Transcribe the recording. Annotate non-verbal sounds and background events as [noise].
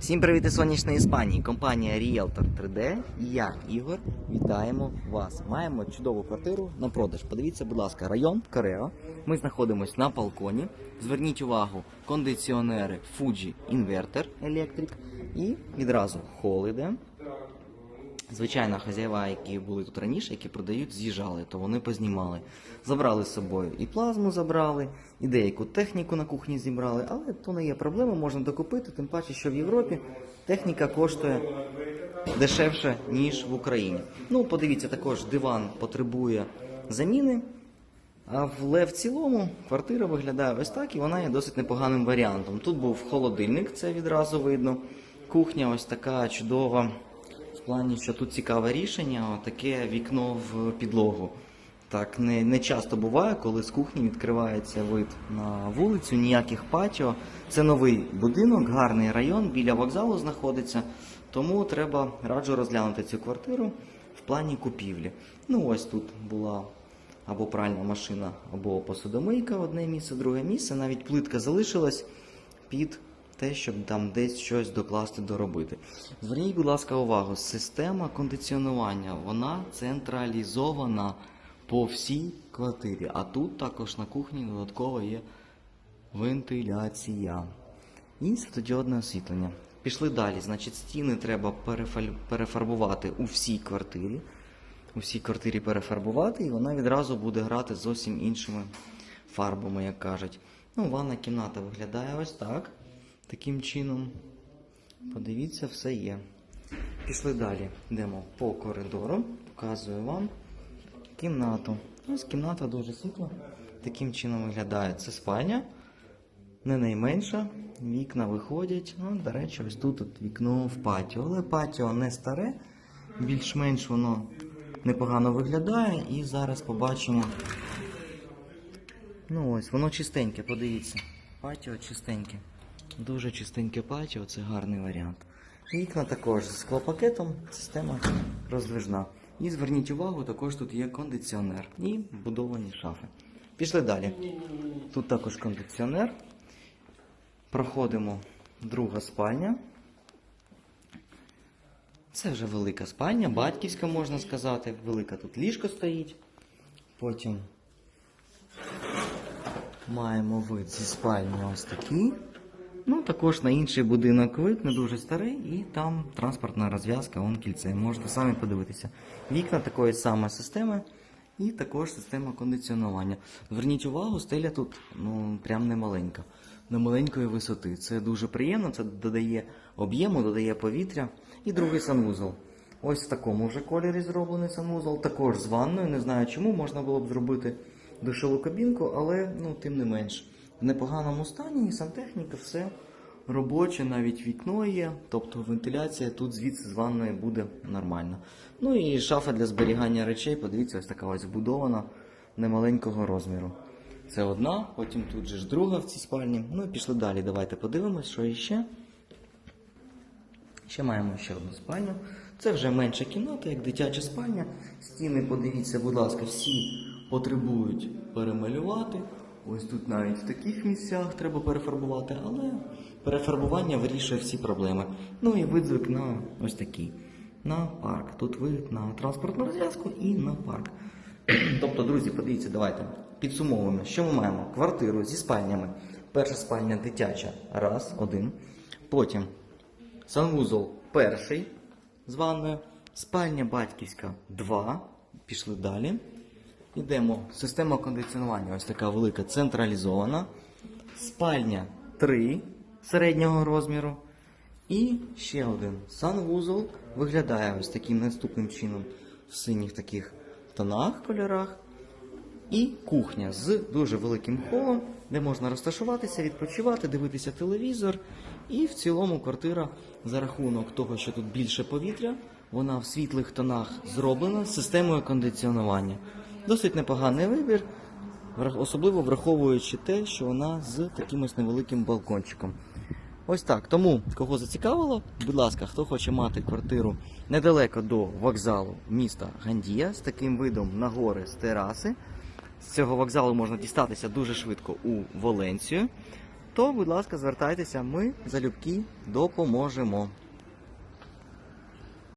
Всім привіт із сонячної Іспанії. Компанія Realtor 3D і я, Ігор, вітаємо вас. Маємо чудову квартиру на продаж. Подивіться, будь ласка, район Корео. Ми знаходимося на балконі. Зверніть увагу, кондиціонери Fuji Inverter Electric і відразу хол іде. Звичайно, хазяїва, які були тут раніше, які продають, з'їжджали, то вони познімали. Забрали з собою і плазму забрали, і деяку техніку на кухні зібрали, але то не є проблема, можна докупити, тим паче, що в Європі техніка коштує дешевше, ніж в Україні. Ну, подивіться, також диван потребує заміни. А в в цілому квартира виглядає ось так, і вона є досить непоганим варіантом. Тут був холодильник, це відразу видно. Кухня ось така чудова. Плані, що тут цікаве рішення, таке вікно в підлогу. Так, не, не часто буває, коли з кухні відкривається вид на вулицю, ніяких патіо. Це новий будинок, гарний район, біля вокзалу знаходиться. Тому треба раджу розглянути цю квартиру в плані купівлі. Ну ось тут була або пральна машина, або посудомийка, одне місце, друге місце. Навіть плитка залишилась під те, щоб там десь щось докласти, доробити. Зверніть, будь ласка, увагу, система кондиціонування, вона централізована по всій квартирі. А тут також на кухні додатково є вентиляція. І світодіодне освітлення. Пішли далі. Значить, стіни треба перефарбувати у всій квартирі. У всій квартирі перефарбувати, і вона відразу буде грати зовсім іншими фарбами, як кажуть. Ну, ванна кімната виглядає ось так. Таким чином. Подивіться, все є. Пішли далі. Йдемо по коридору. Показую вам кімнату. Ось кімната дуже світла. Таким чином виглядає. Це спальня. Не найменша. Вікна виходять. Ну, до речі, ось тут от вікно в патіо. Але патіо не старе. Більш-менш воно непогано виглядає. І зараз побачимо. Ну ось, воно чистеньке, подивіться. Патіо чистеньке. Дуже чистеньке патіо, це гарний варіант. Вікна також з склопакетом, система роздвижна. І зверніть увагу, також тут є кондиціонер і вбудовані шафи. Пішли далі. Тут також кондиціонер. Проходимо друга спальня. Це вже велика спальня, батьківська можна сказати. Велика тут ліжко стоїть. Потім маємо вид зі спальні ось такий. Ну, також на інший будинок вид, не дуже старий, і там транспортна розв'язка, вон кільце. Можете самі подивитися. Вікна такої самої системи, і також система кондиціонування. Зверніть увагу, стеля тут ну, прям не маленька, не маленької висоти. Це дуже приємно, це додає об'єму, додає повітря. І другий санвузол. Ось в такому вже кольорі зроблений санвузол, також з ванною. Не знаю чому, можна було б зробити душову кабінку, але ну, тим не менш. В непоганому стані і сантехніка, все робоче, навіть вікно є, тобто вентиляція тут звідси з ванною буде нормальна. Ну і шафа для зберігання речей, подивіться, ось така ось збудована немаленького розміру. Це одна, потім тут же ж друга в цій спальні. Ну і пішли далі. Давайте подивимось, що іще. Ще маємо ще одну спальню. Це вже менша кімната, як дитяча спальня. Стіни, подивіться, будь ласка, всі потребують перемалювати. Ось тут навіть в таких місцях треба перефарбувати, але перефарбування вирішує всі проблеми. Ну і вид з вікна ось такий. На парк. Тут вид на транспортну розв'язку і на парк. [clears throat] Тобто, друзі, подивіться, давайте підсумовуємо, що ми маємо. Квартиру зі спальнями. Перша спальня дитяча, раз, один. Потім Санвузол перший з ванною. Спальня батьківська 2. Пішли далі. Йдемо. Система кондиціонування ось така велика централізована. Спальня 3 середнього розміру. І ще один санвузол виглядає ось таким наступним чином в синіх таких тонах, кольорах. І кухня з дуже великим холом, де можна розташуватися, відпочивати, дивитися телевізор. І в цілому квартира за рахунок того, що тут більше повітря, вона в світлих тонах зроблена з системою кондиціонування. Досить непоганий вибір, особливо враховуючи те, що вона з таким ось невеликим балкончиком. Ось так. Тому, кого зацікавило, будь ласка, хто хоче мати квартиру недалеко до вокзалу міста Гандія з таким видом на гори з тераси. З цього вокзалу можна дістатися дуже швидко у Валенцію. то, будь ласка, звертайтеся, ми залюбки допоможемо.